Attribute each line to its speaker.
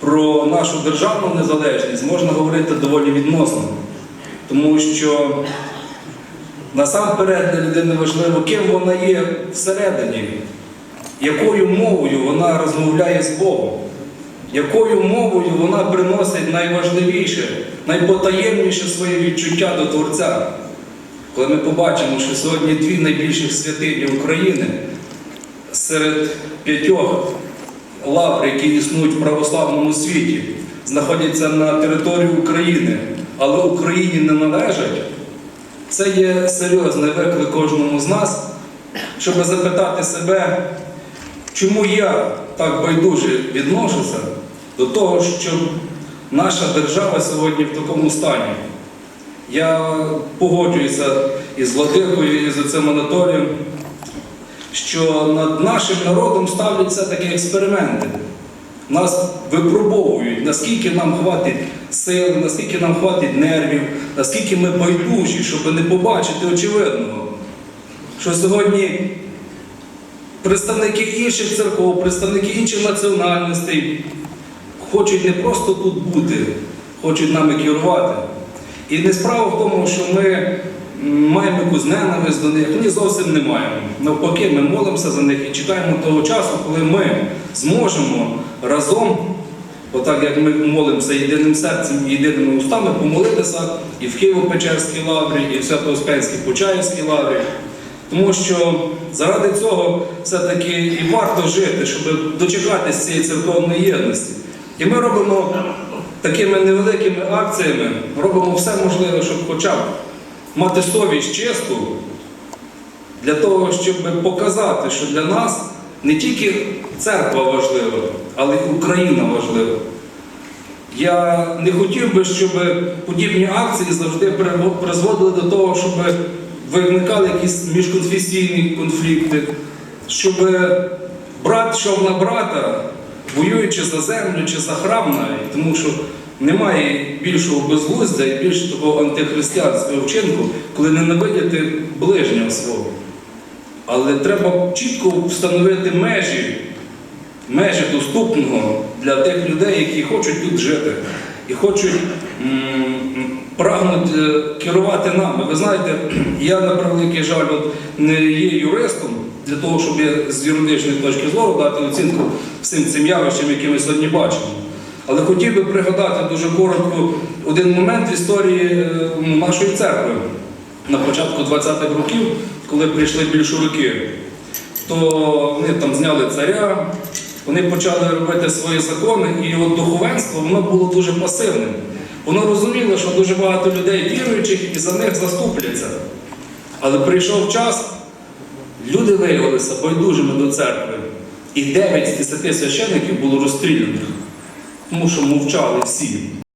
Speaker 1: про нашу державну незалежність можна говорити доволі відносно. Тому що насамперед для людини важливо, ким вона є всередині, якою мовою вона розмовляє з Богом, якою мовою вона приносить найважливіше, найпотаємніше своє відчуття до Творця. Коли ми побачимо, що сьогодні дві найбільших святині України серед п'ятьох лавр, які існують в православному світі, знаходяться на території України, але Україні не належать, це є серйозний виклик кожному з нас, щоб запитати себе, чому я так байдуже відношуся до того, що наша держава сьогодні в такому стані. Я погоджуюся із Владикою, і з отцем Анатолієм, що над нашим народом ставлять все-таки експерименти. Нас випробовують, наскільки нам хватить сил, наскільки нам хватить нервів, наскільки ми байдужі, щоб не побачити очевидного, що сьогодні представники інших церков, представники інших національностей хочуть не просто тут бути, хочуть нами керувати. І не справа в тому, що ми маємо якусь ненависть до них, ні зовсім не маємо. Навпаки, ми молимося за них і чекаємо того часу, коли ми зможемо разом, отак як ми молимося єдиним серцем і єдиними устами, помолитися і в Києво-Печерській лаврі, і в Свято-Успенській Почаївській лаврі. Тому що заради цього все-таки і варто жити, щоб дочекатися цієї церковної єдності. І ми робимо такими невеликими акціями, робимо все можливе, щоб хоча б мати совість чисту, для того, щоб показати, що для нас не тільки церква важлива, але й Україна важлива. Я не хотів би, щоб подібні акції завжди призводили до того, щоб виникали якісь міжконфесійні конфлікти, щоб брат йшов на брата, воюючи за землю чи за храм навіть, тому що немає більшого безглуздя і більш такого антихристиянського вчинку, коли ненавидіти ближнього свого. Але треба чітко встановити межі, межі доступного для тих людей, які хочуть тут жити і хочуть прагнуть е, керувати нами. Ви знаєте, я на превеликий жаль от, не є юристом для того, щоб з юридичної точки зору дати оцінку всім цим явищам, які ми сьогодні бачимо. Але хотів би пригадати дуже коротко один момент в історії е, нашої церкви на початку 20-х років, коли прийшли більшовики, то вони там зняли царя, вони почали робити свої закони, і от духовенство воно було дуже пасивним. Воно розуміло, що дуже багато людей віруючих і за них заступляться. Але прийшов час, люди виявилися байдужими до церкви. І 9 з 10 священиків було розстріляних, тому що мовчали всі.